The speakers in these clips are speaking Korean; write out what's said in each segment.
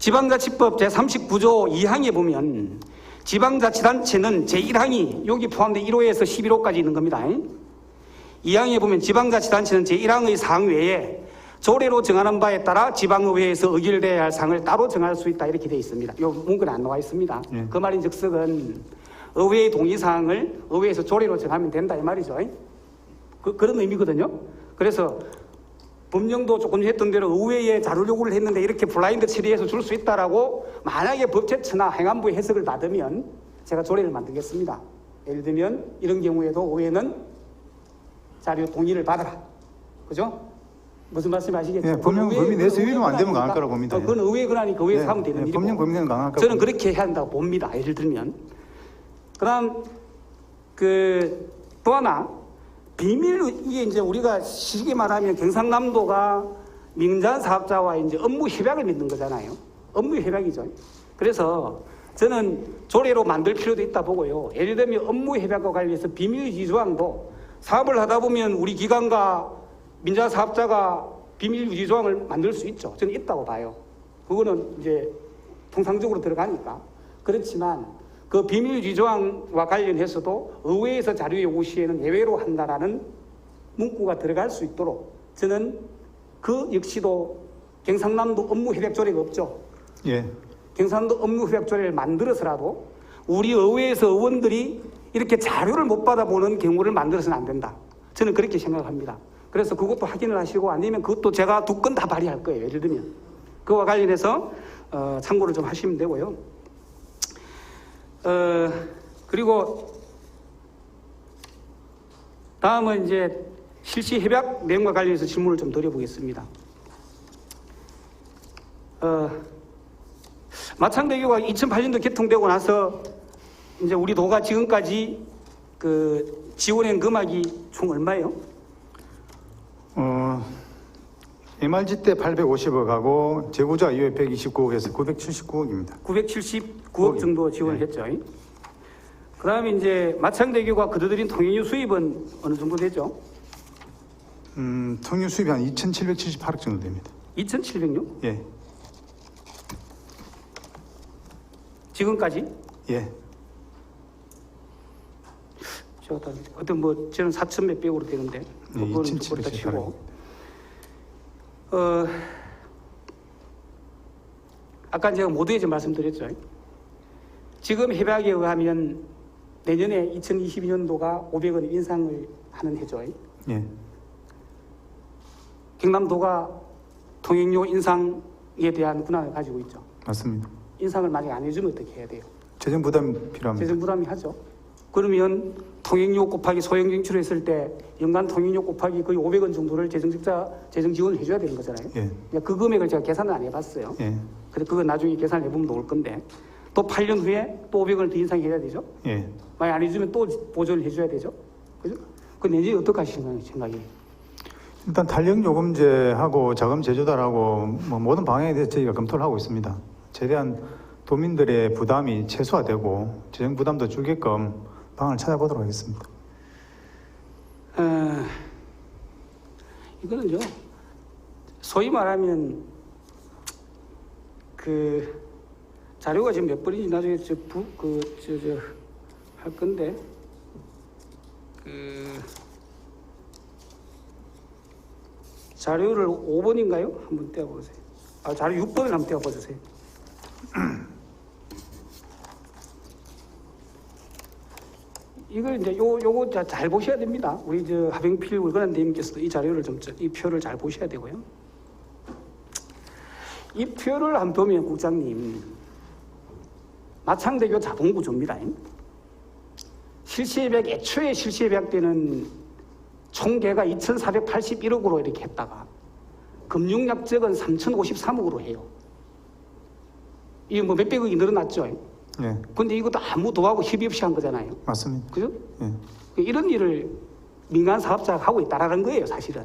지방자치법 제39조 2항에 보면 지방자치단체는 제1항이 여기 포함된 1호에서 11호까지 있는 겁니다. 2항에 보면 지방자치단체는 제1항의 사항 외에 조례로 정하는 바에 따라 지방의회에서 의결돼야 할 사항을 따로 정할 수 있다 이렇게 되어 있습니다. 이 문구는 안 나와 있습니다. 예. 그 말인 즉석은 의회의 동의사항을 의회에서 조례로 정하면 된다 이 말이죠. 그, 그런 의미거든요. 그래서 법령도 조금 했던 대로 의회에 자료 요구를 했는데 이렇게 블라인드 처리해서 줄 수 있다라고 만약에 법제처나 행안부의 해석을 받으면 제가 조례를 만들겠습니다. 예를 들면 이런 경우에도 의회는 자료 동의를 받아라. 그죠? 무슨 말씀 아시겠죠? 예, 법령 범위 내에서 의회 위로는 안 되면. 강할 거라고 봅니다. 어, 그건 의회 권한이니까 의회에서 예, 하면 되는 예, 일이고. 법령 범위 내는 강할 거라고 저는 그렇게 해야 한다고 봅니다. 예를 들면. 그 다음 그 또 하나 비밀 이게 이제 우리가 쉽게 말하면 경상남도가 민간 사업자와 이제 업무 협약을 맺는 거잖아요. 업무 협약이죠. 그래서 저는 조례로 만들 필요도 있다 보고요. 예를 들면 업무 협약과 관련해서 비밀 유지 조항도 사업을 하다 보면 우리 기관과 민자 사업자가 비밀 유지 조항을 만들 수 있죠. 저는 있다고 봐요. 그거는 이제 통상적으로 들어가니까. 그렇지만 그 비밀 유지 조항과 관련해서도 의회에서 자료 요구 시에는 예외로 한다라는 문구가 들어갈 수 있도록 저는 그 역시도 경상남도 업무 협약 조례가 없죠. 예. 경상도 업무 협약 조례를 만들어서라도 우리 의회에서 의원들이 이렇게 자료를 못 받아보는 경우를 만들어서는 안 된다. 저는 그렇게 생각합니다. 그래서 그것도 확인을 하시고 아니면 그것도 제가 두 건 다 발의할 거예요. 예를 들면 그와 관련해서 어, 참고를 좀 하시면 되고요. 어, 그리고 다음은 이제 실시 협약 내용과 관련해서 질문을 좀 드려보겠습니다. 어, 마창대교가 2008년도 개통되고 나서 이제 우리 도가 지금까지 그 지원한 금액이 총 얼마예요? MRG 때 850억하고 재고자 이외 129억에서 979억입니다. 979억 정도 지원했죠. 네. 그 다음에 이제 마창대교가 거둬들인 통행료 수입은 어느 정도 되죠? 음, 통유 수입이 한 2,778억 정도 됩니다. 2,700요? 예. 지금까지? 예. 제가 다, 뭐, 저는 4,000 몇백으로 되는데. 뭐 예, 2,700억. 어 아까 제가 모두에 좀 말씀드렸죠. 지금 협약에 의하면 내년에 2022년도가 500원 인상을 하는 해죠. 예. 경남도가 통행료 인상에 대한 권한을 가지고 있죠. 맞습니다. 인상을 만약 안 해주면 어떻게 해야 돼요? 재정 부담이 필요합니다. 재정 부담이 하죠. 그러면 통행료 곱하기 소형 진출했을 때 연간 통행료 곱하기 거의 500원 정도를 재정직자 재정 지원을 해줘야 되는 거잖아요. 예. 그러니까 그 금액을 제가 계산을 안 해봤어요. 예. 그래서 그거 나중에 계산을 해보면 나올 건데 또 8년 후에 또 500원을 더 인상해야 되죠. 예. 만약 안 해주면 또 보조를 해줘야 되죠. 그죠? 그 내년에 어떻게 하시는 생각이? 일단 탄력 요금제하고 자금 제조달하고 뭐 모든 방향에 대해서 저희가 검토를 하고 있습니다. 최대한 도민들의 부담이 최소화되고 재정 부담도 줄게끔 방안을 찾아보도록 하겠습니다. 어, 이거는요. 소위 말하면 그 자료가 지금 몇 번인지 나중에 저그저 저 할 건데 그 자료를 5번인가요? 한번 떼어보세요. 아 자료 6번을 한번 떼어보세요. 이걸 이제 요 요거 자- 잘 보셔야 됩니다. 우리 저 하병필 울건한대님께서도 이 자료를 좀 이 표를 잘 보셔야 되고요. 이 표를 한번 보면 국장님 마창대교 자동구조입니다. 실시예약 애초에 실시예약 때는 총계가 2,481억으로 이렇게 했다가 금융약적은 3,053억으로 해요. 이게 뭐 몇백억이 늘어났죠. 예. 근데 이것도 아무 도하고 협의 없이 한 거잖아요. 맞습니다. 그죠? 예. 이런 일을 민간 사업자가 하고 있다라는 거예요, 사실은.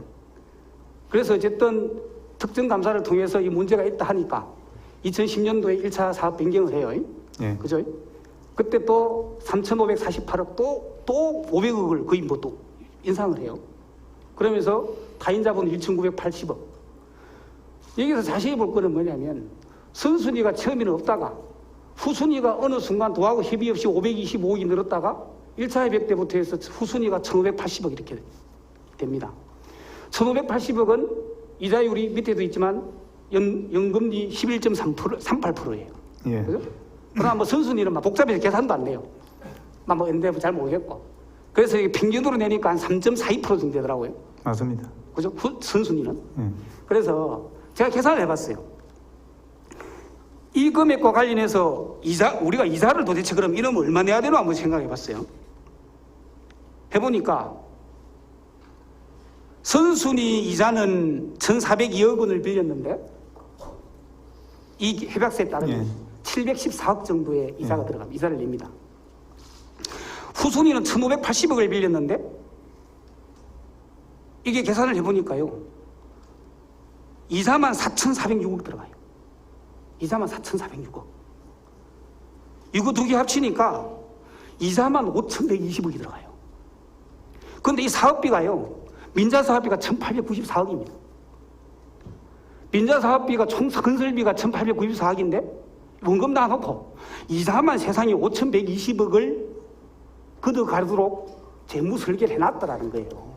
그래서 어쨌든 특정 감사를 통해서 이 문제가 있다 하니까 2010년도에 1차 사업 변경을 해요. 예. 그죠? 그때 또 3,548억 또, 또 500억을 거의 뭐또 인상을 해요. 그러면서 타인자본 1,980억. 여기서 자세히 볼 거는 뭐냐면 선순위가 처음에는 없다가 후순위가 어느 순간 도하고 협의 없이 525억이 늘었다가 1차 협약 때부터 해서 후순위가 1,580억 이렇게 됩니다. 1,580억은 이자율이 밑에도 있지만 연, 연금리 11.3% 38%예요. 예. 그죠? 그러나 뭐 선순위는 막 복잡해서 계산도 안 돼요. 막뭐 엔데뭐 잘 모르겠고. 그래서 이게 평균으로 내니까 한 3.42% 정도 되더라고요. 맞습니다. 그죠? 후, 선순위는. 예. 그래서 제가 계산을 해봤어요. 이 금액과 관련해서 이자, 우리가 이자를 도대체 그럼 이러면 얼마 내야 되나 한번 생각해 봤어요. 해보니까 선순위 이자는 1,402억 원을 빌렸는데 이 협약서에 따르면 예. 714억 정도의 이자가 예. 들어갑니다. 이자를 냅니다. 후순위는 1,580억을 빌렸는데 이게 계산을 해보니까요. 이자만 4,406억 들어가요. 이자만 4,406억. 이거 두 개 합치니까 이자만 5,120억이 들어가요. 그런데 이 사업비가요. 민자 사업비가 1,894억입니다. 민자 사업비가 총 건설비가 1,894억인데 원금 다 놓고 이자만 세상에 5,120억을 걷어가도록 재무 설계를 해놨더라는 거예요.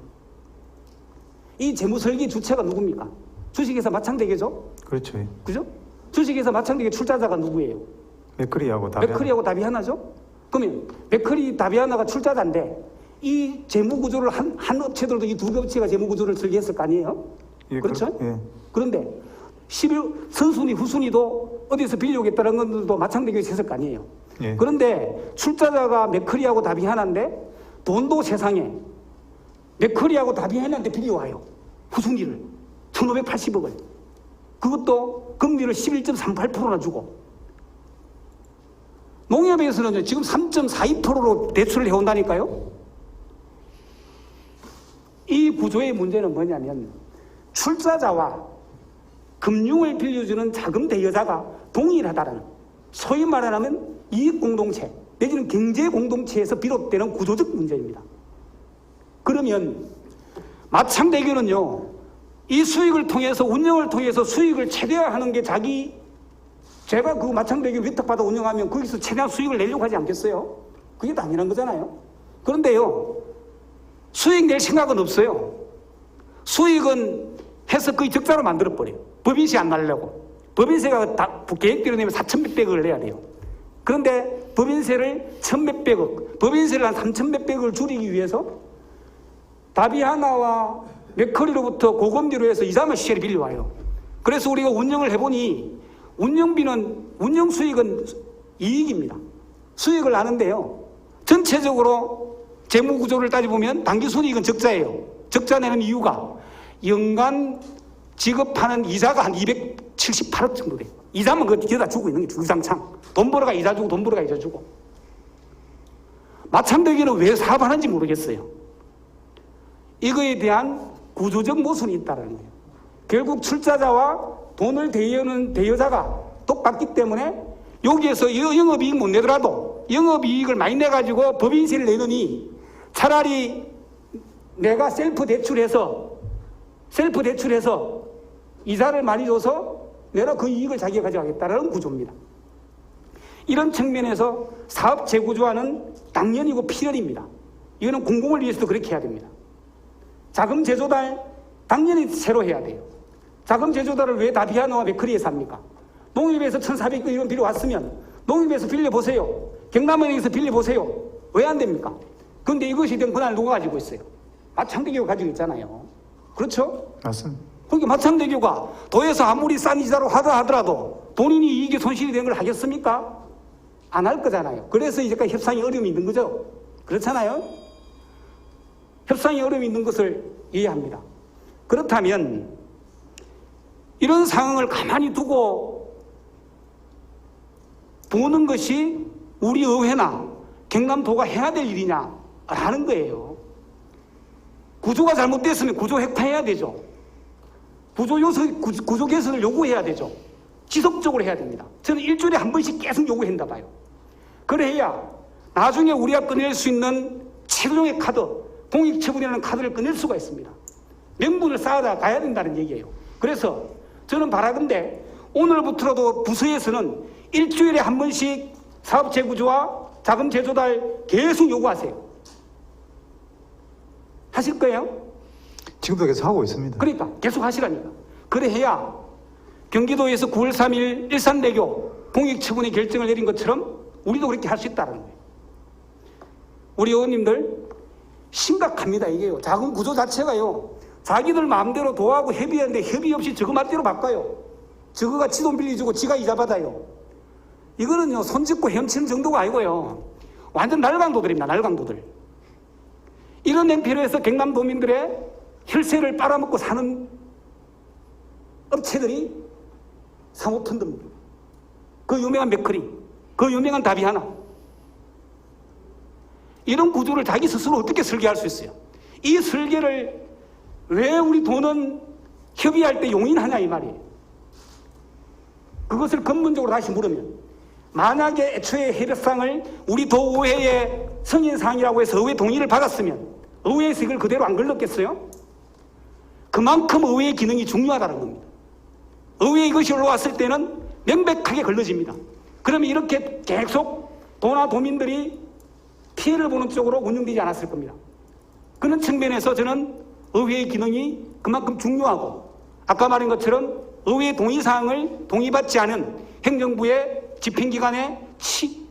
이 재무 설계 주체가 누굽니까? 주식회사 마창대교죠? 그렇죠. 예. 그죠? 주식회사 마창대교 출자자가 누구예요? 맥커리하고 다비 맥커리하고 다비 하나죠? 그러면 맥커리 다비 하나가 출자자인데 이 재무 구조를 한, 한 업체들도 이 두 개 업체가 재무 구조를 설계했을 거 아니에요? 예, 그렇죠? 그, 예. 그런데 11 선순위 후순위도 어디서 빌려오겠다는 것들도 마창대교에서 했을 거 아니에요? 예. 그런데 출자자가 맥커리하고 다비 하나인데 돈도 세상에 맥커리하고 다비하나한테 빌려와요. 후순위를 1,580억을. 그것도 금리를 11.38%나 주고 농협에서는 지금 3.42%로 대출을 해온다니까요. 이 구조의 문제는 뭐냐면 출자자와 금융을 빌려주는 자금 대여자가 동일하다는 소위 말하면 이익 공동체 내지는 경제 공동체에서 비롯되는 구조적 문제입니다. 그러면 마창대교는요 이 수익을 통해서 운영을 통해서 수익을 최대화하는 게 자기 제가 그 마창대교 위탁받아 운영하면 거기서 최대한 수익을 내려고 하지 않겠어요? 그게 당연한 거잖아요. 그런데요 수익 낼 생각은 없어요. 수익은 해서 거의 적자로 만들어버려요. 법인세 안 날려고. 법인세가 다 계획대로 내면 4천몇백억을 내야 돼요. 그런데 법인세를 천몇백억, 법인세를 한 삼천몇백억을 줄이기 위해서 답이 하나와 맥커리로부터 고금리로 해서 이자만 시세를 빌려와요. 그래서 우리가 운영을 해보니 운영비는, 운영 수익은 이익입니다. 수익을 나는데요. 전체적으로 재무 구조를 따져보면 단기 순이익은 적자예요. 적자 내는 이유가 연간 지급하는 이자가 한 278억 정도 돼요. 이자만 그 뒤에다 주고 있는 게 주상창. 돈 벌어가 이자 주고 돈 벌어가 이자 주고. 마찬대기는 왜 사업하는지 모르겠어요. 이거에 대한 구조적 모순이 있다는 거예요. 결국 출자자와 돈을 대여는 대여자가 똑같기 때문에 여기에서 여- 영업이익 못 내더라도 영업이익을 많이 내가지고 법인세를 내느니 차라리 내가 셀프 대출해서 셀프 대출해서 이자를 많이 줘서 내가 그 이익을 자기가 가져가겠다는 구조입니다. 이런 측면에서 사업 재구조화는 당연이고 필연입니다. 이거는 공공을 위해서도 그렇게 해야 됩니다. 자금 제조달 당연히 새로 해야 돼요. 자금 제조달을 왜 다비아노와 맥커리에서 합니까? 농협에서 1,400억 이런 빌려왔으면 농협에서 빌려보세요. 경남은행에서 빌려보세요. 왜 안 됩니까? 그런데 이것이 된 권한을 누가 가지고 있어요? 마창대교가 가지고 있잖아요. 그렇죠? 맞습니다. 그러니까 마창대교가 도에서 아무리 싼 이자로 하다 하더라도 본인이 이익에 손실이 된 걸 하겠습니까? 안 할 거잖아요. 그래서 이제까지 협상이 어려움이 있는 거죠. 그렇잖아요. 협상이 어려움이 있는 것을 이해합니다. 그렇다면 이런 상황을 가만히 두고 보는 것이 우리 의회나 경남도가 해야 될 일이냐라는 거예요. 구조가 잘못됐으면 구조 획파해야 되죠. 구조 요소, 구조, 개선을 요구해야 되죠. 지속적으로 해야 됩니다. 저는 일주일에 한 번씩 계속 요구한다 봐요. 그래야 나중에 우리가 꺼낼 수 있는 최종의 카드, 공익처분이라는 카드를 꺼낼 수가 있습니다. 명분을 쌓아다 가야 된다는 얘기예요. 그래서 저는 바라건대 오늘부터라도 부서에서는 일주일에 한 번씩 사업 재구조와 자금 재조달 계속 요구하세요. 하실 거예요? 지금도 계속 하고 있습니다. 그러니까 계속 하시라니까. 그래야 경기도에서 9월 3일 일산대교 공익처분의 결정을 내린 것처럼 우리도 그렇게 할 수 있다는 거예요. 우리 의원님들 심각합니다 이게요. 자금 구조 자체가요. 자기들 마음대로 도하고 협의하는데 협의 없이 저거 맛대로 바꿔요. 저거가 지돈 빌려주고 지가 이자 받아요. 이거는요 손짓고 헤엄치는 정도가 아니고요. 완전 날강도들입니다. 날강도들. 이런 행태로 해서 경남도민들의 혈세를 빨아먹고 사는 업체들이 상호턴듭니다. 그 유명한 맥커리, 그 유명한 답이 하나. 이런 구조를 자기 스스로 어떻게 설계할 수 있어요? 이 설계를 왜 우리 돈은 협의할 때 용인하냐 이 말이에요. 그것을 근본적으로 다시 물으면 만약에 애초에 협약상을 우리 도의회의 승인사항이라고 해서 의회 동의를 받았으면 의회에서 이걸 그대로 안 걸렀겠어요? 그만큼 의회의 기능이 중요하다는 겁니다. 의회 이것이 올라왔을 때는 명백하게 걸러집니다. 그러면 이렇게 계속 도나 도민들이 피해를 보는 쪽으로 운영되지 않았을 겁니다. 그런 측면에서 저는 의회의 기능이 그만큼 중요하고 아까 말한 것처럼 의회 동의 사항을 동의받지 않은 행정부의 집행기관의 치,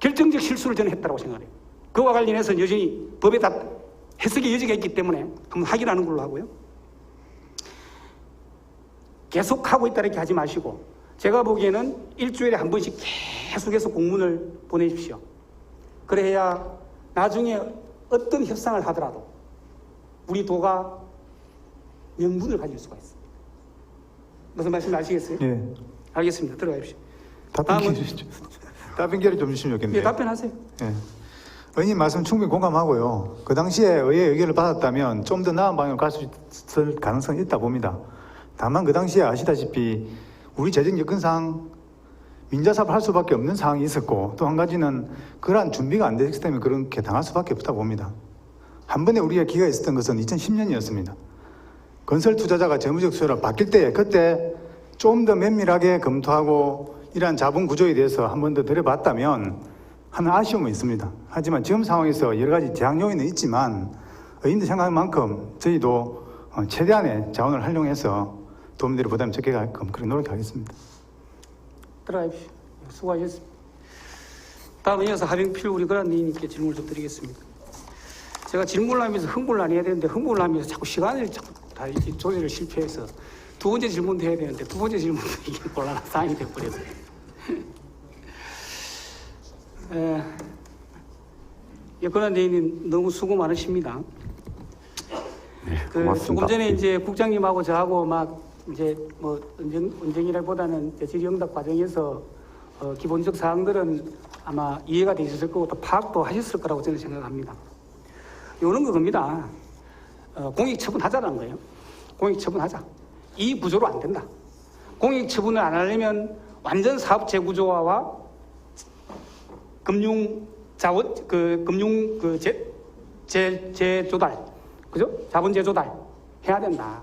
결정적 실수를 저는 했다고 생각해요. 그와 관련해서 여전히 법에 다 해석의 여지가 있기 때문에 한번 확인하는 걸로 하고요. 계속 하고 있다 이렇게 하지 마시고 제가 보기에는 일주일에 한 번씩 계속해서 공문을 보내십시오. 그래야 나중에 어떤 협상을 하더라도 우리 도가 명분을 가질 수가 있습니다. 무슨 말씀 아시겠어요? 예. 알겠습니다. 들어가십시오. 답변 기회 주시죠. 답변 기회를 좀 주시면 예, 좋겠네요. 답변하세요. 예. 의원님 말씀 충분히 공감하고요. 그 당시에 의회 의견을 받았다면 좀 더 나은 방향으로 갈 수 있을 가능성이 있다 봅니다. 다만 그 당시에 아시다시피 우리 재정 여건상 민자사업을 할 수밖에 없는 상황이 있었고 또 한 가지는 그러한 준비가 안 됐기 때문에 그렇게 당할 수밖에 없다 봅니다. 한 번에 우리가 기회가 있었던 것은 2010년이었습니다. 건설 투자자가 재무적 수요가 바뀔 때 그때 좀 더 면밀하게 검토하고 이러한 자본 구조에 대해서 한 번 더 들여봤다면 하는 아쉬움은 있습니다. 하지만 지금 상황에서 여러 가지 제약 요인은 있지만 의인들 생각한 만큼 저희도 어, 최대한의 자원을 활용해서 도민들의 부담이 적게 가게끔 그런 노력하겠습니다. 들어가십시오. 수고하셨습니다. 다음 이어서 하병필 우리 그란님께 질문을 좀 드리겠습니다. 제가 질문을 하면서 흥분을 안 해야 되는데 흥분을 하면서 자꾸 시간을 자꾸 다 조절을 실패해서 두 번째 질문도 해야 되는데 두 번째 질문도 이게 곤란한 상황이 에, 예, 그란님 너무 수고 많으십니다. 네, 그. 조금 전에 이제 국장님하고 저하고 막 이제 뭐 언쟁, 언쟁이라기보다는 질의응답 과정에서 어, 기본적 사항들은 아마 이해가 되셨을 거고 또 파악도 하셨을 거라고 저는 생각합니다. 요런 그겁니다. 어, 공익 처분하자라는 거예요. 공익 처분하자. 이 구조로 안 된다. 공익 처분을 안 하려면 완전 사업 재구조화와 금융 자원 그 금융 그재 재, 재조달 그죠? 자본 재조달 해야 된다.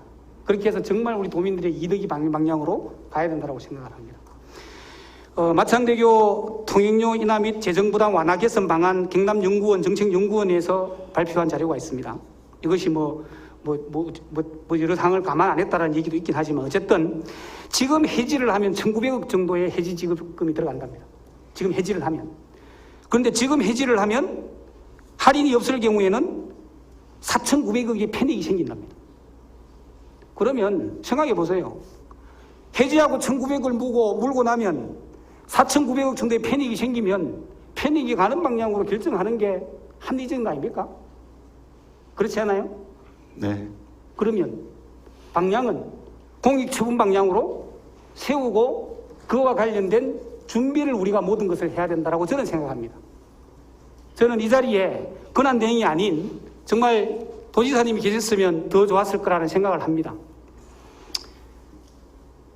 그렇게 해서 정말 우리 도민들의 이득이 방- 방향으로 가야 된다고 생각을 합니다. 어, 마창대교 통행료 인하 및 재정부담 완화 개선 방안 경남연구원 정책연구원에서 발표한 자료가 있습니다. 이것이 뭐, 뭐, 뭐, 뭐, 뭐 여러 사항을 감안 안 했다는 얘기도 있긴 하지만 어쨌든 지금 해지를 하면 1,900억 정도의 해지 지급금이 들어간답니다. 지금 해지를 하면. 그런데 지금 해지를 하면 할인이 없을 경우에는 4,900억의 편익이 생긴답니다. 그러면 생각해 보세요. 해지하고 1,900을 물고, 물고 나면 4,900억 정도의 편익이 생기면 편익이 가는 방향으로 결정하는 게 합리적인 거 아닙니까? 그렇지 않아요? 네, 그러면 방향은 공익처분 방향으로 세우고 그와 관련된 준비를 우리가 모든 것을 해야 된다고 저는 생각합니다. 저는 이 자리에 권한 대행이 아닌 정말 도지사님이 계셨으면 더 좋았을 거라는 생각을 합니다.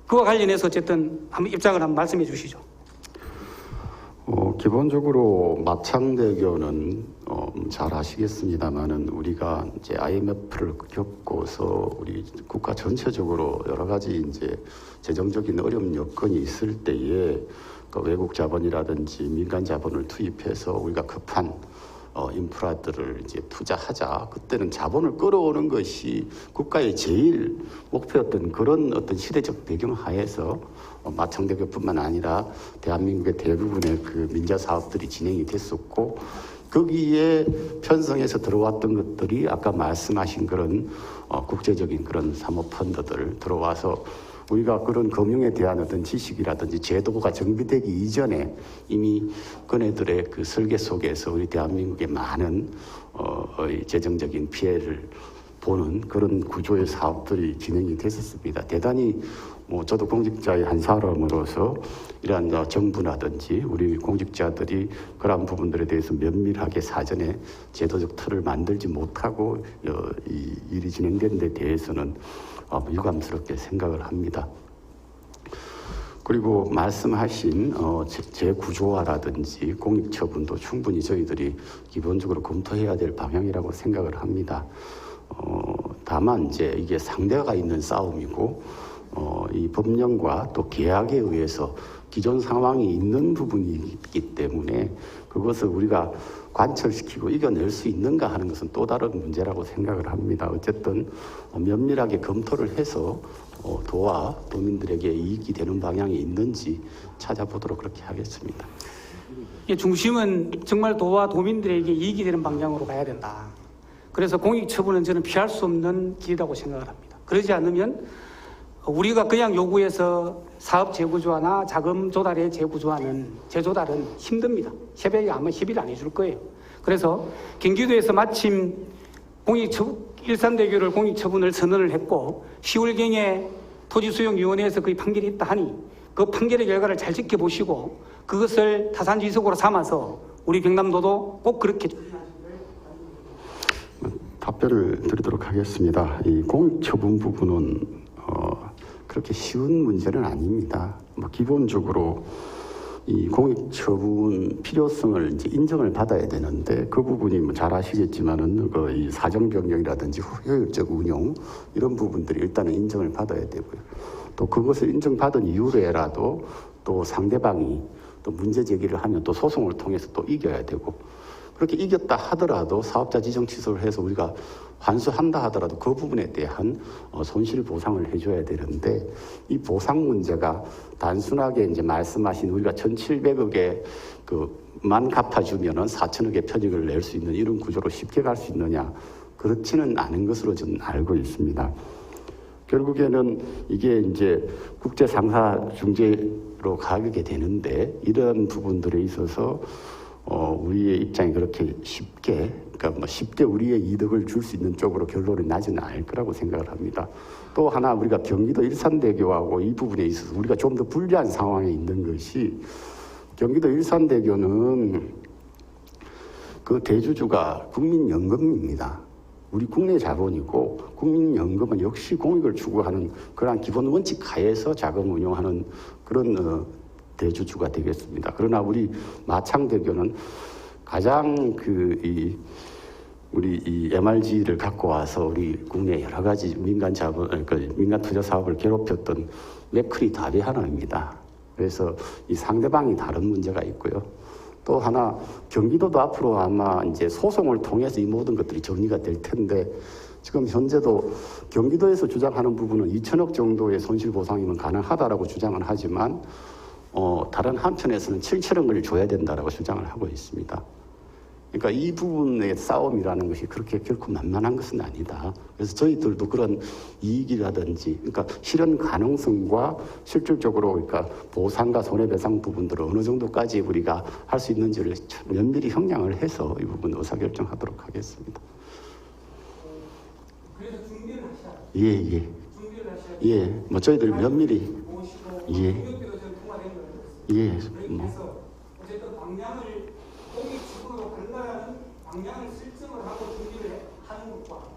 그와 관련해서 어쨌든 한번 입장을 한번 말씀해 주시죠. 어, 기본적으로 마창대교는 어, 잘 아시겠습니다만은 우리가 이제 IMF를 겪고서 우리 국가 전체적으로 여러 가지 이제 재정적인 어려운 여건이 있을 때에 그 외국 자본이라든지 민간 자본을 투입해서 우리가 급한 어, 인프라들을 이제 투자하자. 그때는 자본을 끌어오는 것이 국가의 제일 목표였던 그런 어떤 시대적 배경 하에서 어, 마창대교뿐만 아니라 대한민국의 대부분의 그 민자 사업들이 진행이 됐었고 거기에 편성해서 들어왔던 것들이 아까 말씀하신 그런 어, 국제적인 그런 사모펀드들 들어와서 우리가 그런 금융에 대한 어떤 지식이라든지 제도가 정비되기 이전에 이미 그네들의 그 설계 속에서 우리 대한민국의 많은 어, 의 재정적인 피해를 보는 그런 구조의 사업들이 진행이 됐었습니다. 대단히 뭐 저도 공직자의 한 사람으로서 이러한 저 정부라든지 우리 공직자들이 그러한 부분들에 대해서 면밀하게 사전에 제도적 틀을 만들지 못하고 어, 이 일이 진행된 데 대해서는 어, 유감스럽게 생각을 합니다. 그리고 말씀하신 어, 재- 재구조화라든지 공익처분도 충분히 저희들이 기본적으로 검토해야 될 방향이라고 생각을 합니다. 어, 다만 이제 이게 상대가 있는 싸움이고 어, 이 법령과 또 계약에 의해서 기존 상황이 있는 부분이 있기 때문에 그것을 우리가 관철시키고 이겨낼 수 있는가 하는 것은 또 다른 문제라고 생각을 합니다. 어쨌든 어, 면밀하게 검토를 해서 어, 도와 도민들에게 이익이 되는 방향이 있는지 찾아보도록 그렇게 하겠습니다. 이 중심은 정말 도와 도민들에게 이익이 되는 방향으로 가야 된다. 그래서 공익 처분은 저는 피할 수 없는 길이라고 생각을 합니다. 그러지 않으면 우리가 그냥 요구해서 사업 재구조화나 자금 조달의 재구조화는 재조달은 힘듭니다. 협약이 아마 협의를 안 해줄 거예요. 그래서 경기도에서 마침 공익 처분, 일산대교를 공익 처분을 선언을 했고 10월경에 토지수용위원회에서 그 판결이 있다 하니 그 판결의 결과를 잘 지켜보시고 그것을 타산지석으로 삼아서 우리 경남도도 꼭 그렇게 답변을 드리도록 하겠습니다. 이 공익 처분 부분은 어, 그렇게 쉬운 문제는 아닙니다. 뭐 기본적으로 이 공익 처분 필요성을 이제 인정을 받아야 되는데 그 부분이 뭐 잘 아시겠지만은 그이 사정 변경이라든지 효율적 운용 이런 부분들이 일단은 인정을 받아야 되고요. 또 그것을 인정받은 이후에라도 또 상대방이 또 문제 제기를 하면 또 소송을 통해서 또 이겨야 되고 그렇게 이겼다 하더라도 사업자 지정 취소를 해서 우리가 환수한다 하더라도 그 부분에 대한 어, 손실 보상을 해줘야 되는데 이 보상 문제가 단순하게 이제 말씀하신 우리가 1,700억에 그만 갚아주면은 4천억의 편익을 낼 수 있는 이런 구조로 쉽게 갈 수 있느냐 그렇지는 않은 것으로 저는 알고 있습니다. 결국에는 이게 이제 국제 상사 중재로 가게 되는데 이런 부분들에 있어서 어, 우리의 입장이 그렇게 쉽게, 그러니까 뭐 쉽게 우리의 이득을 줄 수 있는 쪽으로 결론이 나지는 않을 거라고 생각을 합니다. 또 하나 우리가 경기도 일산대교하고 이 부분에 있어서 우리가 좀 더 불리한 상황에 있는 것이 경기도 일산대교는 그 대주주가 국민연금입니다. 우리 국내 자본이고 국민연금은 역시 공익을 추구하는 그러한 기본 원칙 하에서 자금 운용하는 그런 어, 대주주가 되겠습니다. 그러나 우리 마창대교는 가장 그 이 우리 이 MRG를 갖고 와서 우리 국내 여러 가지 민간 자본, 그 민간 투자 사업을 괴롭혔던 맥크리 답이 하나입니다. 그래서 이 상대방이 다른 문제가 있고요. 또 하나 경기도도 앞으로 아마 이제 소송을 통해서 이 모든 것들이 정리가 될 텐데 지금 현재도 경기도에서 주장하는 부분은 2천억 정도의 손실 보상이면 가능하다라고 주장을 하지만 어, 다른 한편에서는 7천억을 줘야 된다라고 주장을 하고 있습니다. 그러니까 이 부분의 싸움이라는 것이 그렇게 결코 만만한 것은 아니다. 그래서 저희들도 그런 이익이라든지, 그러니까 실현 가능성과 실질적으로 그러니까 보상과 손해배상 부분들을 어느 정도까지 우리가 할 수 있는지를 참 면밀히 형량을 해서 이 부분 의사결정하도록 하겠습니다. 그래서 준비를 하셔야 예, 예. 준비를 하셔야 예, 뭐 저희들 면밀히, 예. 예, 뭐. 어쨌든 방향을 공익 지분으로 간다라는 방향을 설정을 하고 준비를 하는 것과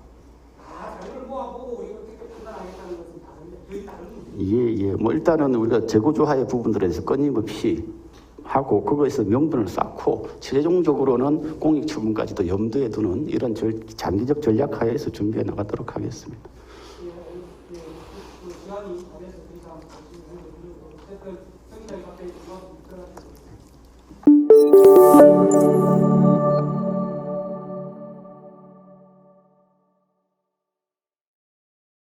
다 자료를 모아보고 어떻게 판단하겠다는 것은 다른데 거의 다른 문제. 예, 예. 뭐 일단은 우리가 재고조화의 부분들에 대해서 끊임없이 하고 그거에서 명분을 쌓고 최종적으로는 공익 처분까지도 염두에 두는 이런 절, 장기적 전략 하에서 준비해 나가도록 하겠습니다.